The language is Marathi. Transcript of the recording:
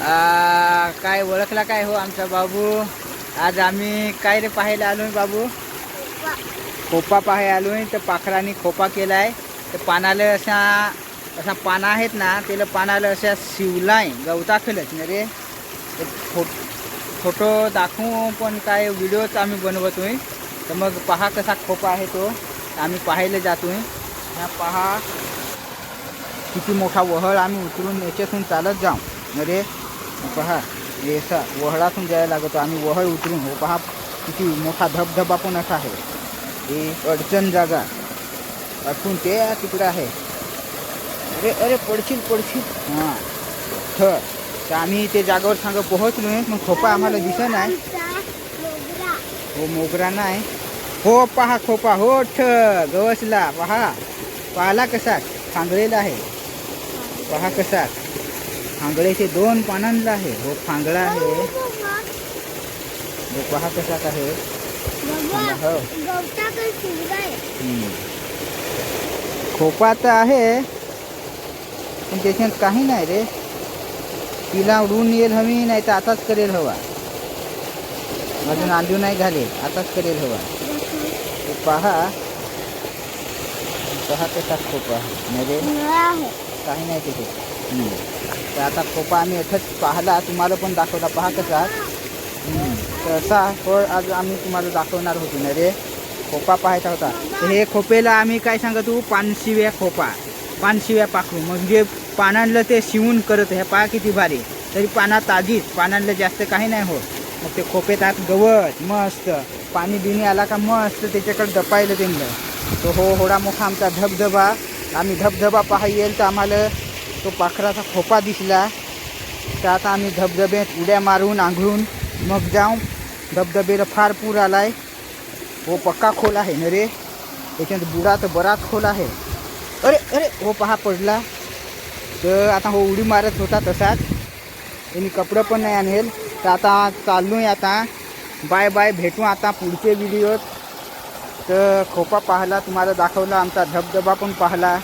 काय ओळखला काय हो आमचा बाबू? आज आम्ही काय रे पाहायला आलो बाबू? खोपा पाहायला आलो तर पाखरांनी खोपा केलाय. तर पानाला असा असा पाना आहेत ना त्याला पानाला अशा शिवलाय गवताखलच ना रे. फो फोटो दाखवू पण काय व्हिडिओच आम्ही बनवतोय. तर मग पहा कसा खोपा आहे तो. आम्ही पाहायला जातोय. ह्या पहा. किती मोठा वहळ आम्ही उतरून याच्यातून चालत जाऊ. अरे पहा असा वहळातून जायला लागतो. आम्ही वहळ उतरून हो पहा किती मोठा धबधबा पण असा आहे. हे अडचण जागा. अडकून ते तिकडं आहे. अरे अरे पडशील पडशील. हां. थर. तर आम्ही ते जागावर सांग पोहोचलो आहे मग खोपा आम्हाला दिसत नाही. हो मोगरा नाही. हो पहा खोपा. हो ठ गवसला. पहा. पाला कसा? सांगलेला आहे. पहा कसा? फांगळेचे दोन पानांला आहे. हो फांगळा आहे. हो पहा कसा आहे. हो. हम्म. खोपा तर आहे. पण त्याच्यात काही नाही रे. तिला उडून येईल हवी नाही तर आताच करेल हवा. अजून आंदू नाही झाले आताच करेल हवा. तो पहा. पहा कसा खोपा नाही रे. काही नाही तिथे. तर आता खोपा आम्ही इथंच पाहला तुम्हाला पण दाखवला पहा कसा हम्म. तर असा फळ आज आम्ही तुम्हाला दाखवणार होतो ना रे. खोपा पाहायचा होता. तर हे खोपेला आम्ही काय सांगतो पानशिव्या खोपा. पानशिव्या पाखरू. म्हणजे पानांना ते शिवून करत हे पहा किती भारी. तरी पाना ताजीच पानांना जास्त काही नाही होत. मग ते खोपेत आत गवत मस्त. पाणी बिणी आला का मस्त त्याच्याकडे दपायला त्यांना तो हो होडा मोठा आमचा धबधबा. आम्ही धबधबा पाहा येईल तर आम्हाला तो पाखराचा खोपा दिसला. तर आता आम्ही धबधब्यात उड्या मारून आंघळून मग जाऊ धबधबेला फार पूर आलाय. हो पक्का खोल आहे न रे? त्याच्यात बुडा तर बराच खोल आहे. अरे अरे हो पहा पडला. तर आता हो उडी मारत होता तसाच. त्यांनी कपडं पण नाही आणेल. तर आता चाललो आहे आता. बाय बाय भेटू आता पुढचे व्हिडिओत. तर खोपा पाहला तुम्हाला दाखवला आमचा धबधबा पण पाहला.